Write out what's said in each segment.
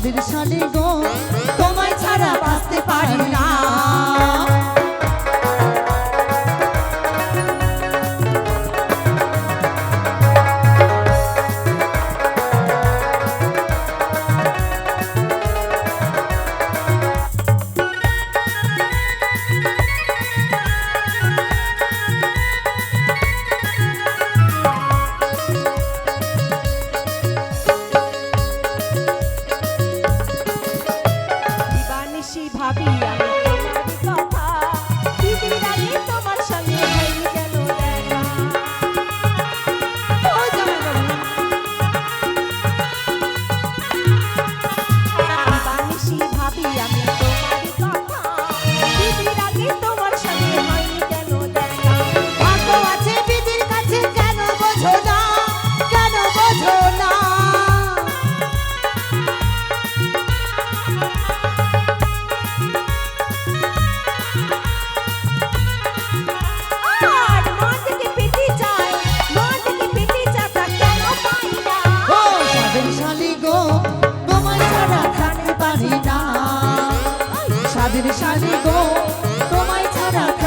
রাধের সানে গো। भाभी রাতের শাড়ি গো তোমায় ছাড়া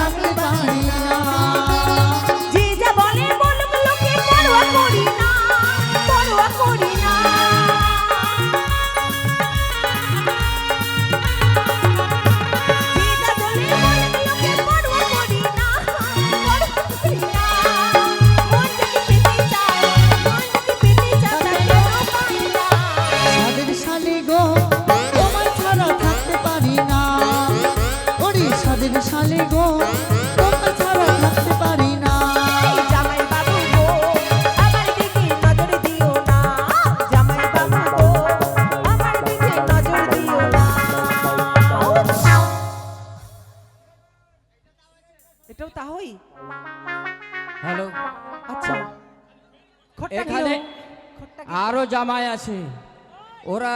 এটাও তাহই? হ্যালো। আচ্ছা। এখানে আরও জামাই আছে। ওরা